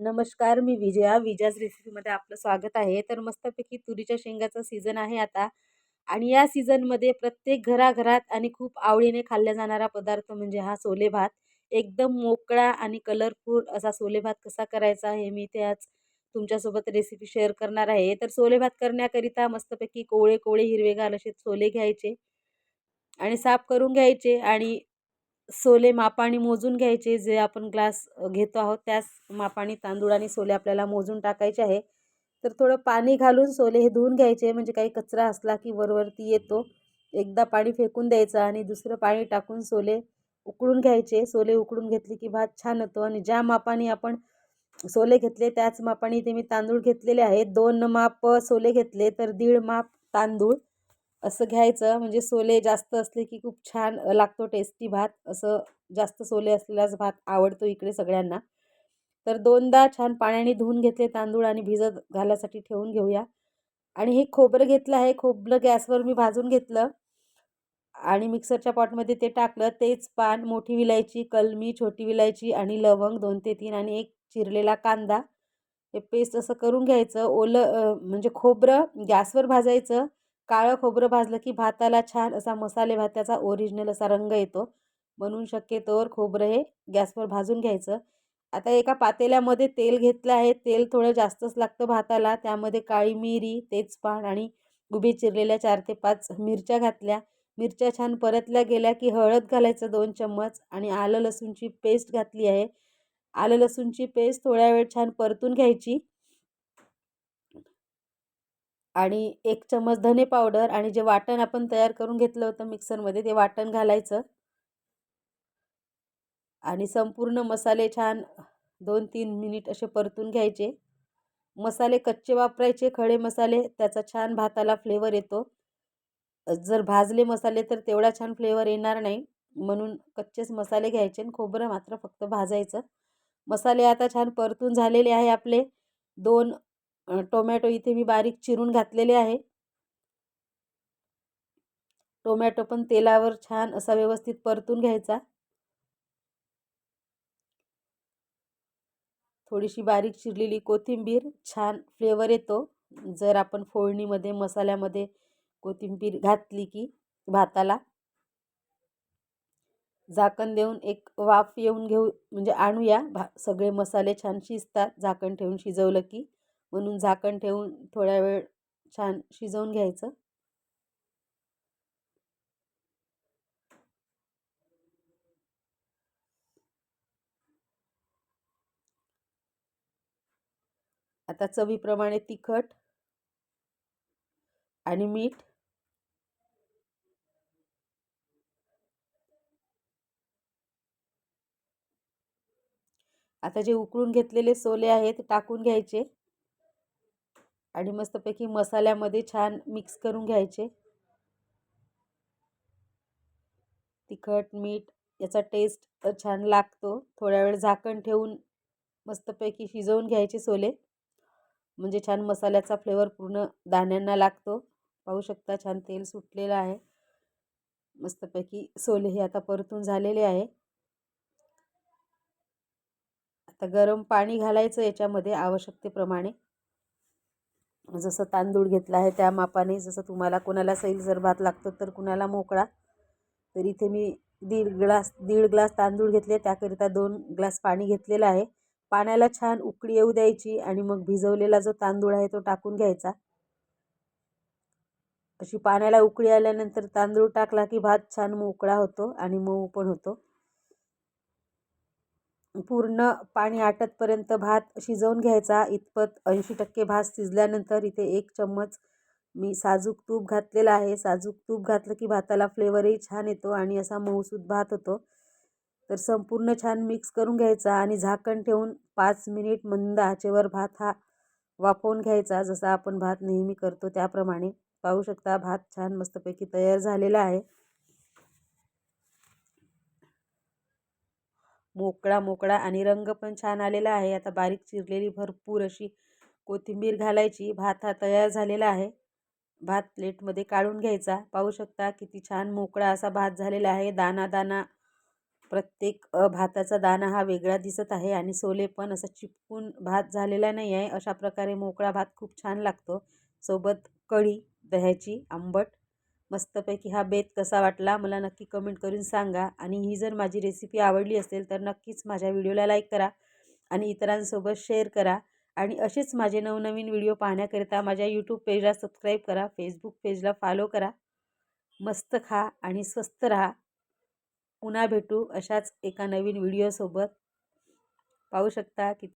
नमस्कार मी विजया. विजयाज रेसिपीमध्ये आपलं स्वागत आहे. तर मस्तपैकी तुरीच्या शेंगाचा सीझन आहे आता आणि या सीझनमध्ये प्रत्येक घराघरात आणि खूप आवडीने खाल्ला जाणारा पदार्थ म्हणजे हा सोले भात एकदम मोकळा आणि कलरफुल असा सोले भात कसा करायचा हे मी ते आज तुमच्यासोबत रेसिपी शेअर करणार आहे. तर सोले भात करण्याकरिता मस्तपैकी कोवळे कोवळे हिरवेगार असे सोले घ्यायचे आणि साफ करून घ्यायचे आणि सोले मापाने मोजून घ्यायचे जे आपण ग्लास घेतो आहोत त्याच मापाने तांदूळ आणि सोले आपल्याला मोजून टाकायचे आहे. तर थोडं पाणी घालून सोले हे धुवून घ्यायचे म्हणजे काही कचरा असला की वरवरती येतो. एकदा पाणी फेकून द्यायचं आणि दुसरं पाणी टाकून सोले उकळून घ्यायचे. सोले उकळून घेतले की भात छान होतो आणि ज्या मापाने आपण सोले घेतले त्याच मापाने ते मी तांदूळ घेतलेले आहेत. दोन माप सोले घेतले तर दीड माप तांदूळ. असं घ्यायचं. म्हणजे सोले जास्त असले की खूप छान लागतो टेस्टी भात. असं जास्त सोले असलेलाच भात आवडतो इकडे सगळ्यांना. तर दोनदा छान पाण्याने धुवून घेतले तांदूळ आणि भिजत घालायसाठी ठेवून घेऊया. आणि हे खोबरं घेतलं आहे. खोबरं गॅसवर मी भाजून घेतलं. आणि मिक्सरच्या पॉटमध्ये ते टाकलं. तेच पान मोठी विलायची कलमी छोटी विलायची आणि लवंग दोन ते तीन आणि एक चिरलेला कांदा. हे पेस्ट असं करून घ्यायचं. ओलं म्हणजे खोबरं गॅसवर भाजायचं. काळं खोबरं भाजलं की भाताला छान असा मसाले भात त्याचा ओरिजिनल असा रंग येतो. म्हणून शक्यतोवर खोबरं हे गॅसवर भाजून घ्यायचं. आता एका पातेल्यामध्ये तेल घेतलं आहे. तेल थोडं जास्तच लागतं भाताला. त्यामध्ये काळी मिरी तेजपान आणि उभी चिरलेल्या चार ते पाच मिरच्या घातल्या. मिरच्या छान परतल्या गेल्या की हळद घालायचं दोन चम्मच आणि आलं लसूणची पेस्ट घातली आहे. आलं लसूणची पेस्ट थोड्या वेळ छान परतून घ्यायची. आणि एक चम्मच धने पावडर आणि जे वाटण आपण तयार करून घेतलं होतं मिक्सरमध्ये ते वाटण घालायचं. आणि संपूर्ण मसाले छान दोन तीन मिनिट असे परतून घ्यायचे. मसाले कच्चे वापरायचे खडे मसाले त्याचा छान भाताला फ्लेवर येतो. जर भाजले मसाले तर तेवढा छान फ्लेवर येणार नाही. म्हणून कच्चेच मसाले घ्यायचे आणि खोबरं मात्र फक्त भाजायचं. मसाले आता छान परतून झालेले आहे आपले. दोन टोमॅटो इथे मी बारीक चिरून घातलेले आहे. टोमॅटो पण तेलावर छान असा व्यवस्थित परतून घ्यायचा. थोडीशी बारीक चिरलेली कोथिंबीर छान फ्लेवर येतो. जर आपण फोडणीमध्ये मसाल्यामध्ये कोथिंबीर घातली की भाताला. झाकण देऊन एक वाफ येऊन घेऊ म्हणजे आणूया. भा सगळे मसाले छान शिजतात. झाकण ठेवून शिजवलं की म्हणून झाकण ठेवून थोड्या वेळ छान शिजवून घ्यायचं. आता चवीप्रमाणे तिखट आणि मीठ. आता जे उकळून घेतलेले सोले आहेत टाकून घ्यायचे. आणि मस्तपैकी मसाल्यामध्ये छान मिक्स करून घ्यायचे. तिखट मीठ याचा टेस्ट छान लागतो. थोड्या वेळ झाकण ठेवून मस्तपैकी शिजवून घ्यायचे सोले. म्हणजे छान मसाल्याचा फ्लेवर पूर्ण दाण्यांना लागतो. पाहू शकता छान तेल सुटलेलं आहे. मस्तपैकी सोले हे आता परतून झालेले आहे. आता गरम पाणी घालायचं याच्यामध्ये आवश्यकतेप्रमाणे. जसं तांदूळ घेतला आहे त्या मापाने जसं तुम्हाला कोणाला जर भात लागतो तर कुणाला मोकळा. तर इथे मी दीड ग्लास दीड ग्लास तांदूळ घेतले त्याकरिता दोन ग्लास पाणी घेतलेलं आहे. पाण्याला छान उकळी येऊ द्यायची आणि मग भिजवलेला जो तांदूळ आहे तो टाकून घ्यायचा. अशी पाण्याला उकळी आल्यानंतर तांदूळ टाकला की भात छान मोकळा होतो आणि मऊ पण होतो. पूर्ण पाणी आटतपर्यंत भात शिजवून घ्यायचा. इतपत ऐंशी टक्के भात शिजल्यानंतर इथे एक चम्मच मी साजूक तूप घातलेला आहे. साजूक तूप घातलं की भाताला फ्लेवरही छान येतो आणि असा मऊसूद भात होतो. तर संपूर्ण छान मिक्स करून घ्यायचा आणि झाकण ठेवून पाच मिनिट मंद आचेवर भात हा वाफवून घ्यायचा. जसा आपण भात नेहमी करतो त्याप्रमाणे. पाहू शकता भात छान मस्तपैकी तयार झालेला आहे. मोकळा मोकळा आणि रंग पण छान आलेला आहे. आता बारीक चिरलेली भरपूर अशी कोथिंबीर घालायची. भात हा तयार झालेला आहे. भात प्लेटमध्ये काढून घ्यायचा. पाहू शकता किती छान मोकळा असा भात झालेला आहे. दाना दाना प्रत्येक भाताचा दाना हा वेगळा दिसत आहे आणि सोले पण असा चिपकून भात झालेला नाही आहे. अशा प्रकारे मोकळा भात खूप छान लागतो. सोबत कढी दह्याची आंबट मस्तपैकी हा बेत कसा वाटला मला नक्की कमेंट करून सांगा. आणि ही जर माझी रेसिपी आवडली असेल तर नक्कीच माझ्या व्हिडिओला लाईक करा आणि इतरांसोबत शेअर करा. आणि असेच माझे नवनवीन व्हिडिओ पाहण्याकरिता माझ्या यूट्यूब पेजला सबस्क्राईब करा फेसबुक पेजला फॉलो करा. मस्त खा आणि स्वस्त राहा. पुन्हा भेटू अशाच एका नवीन व्हिडिओसोबत पाहू शकता की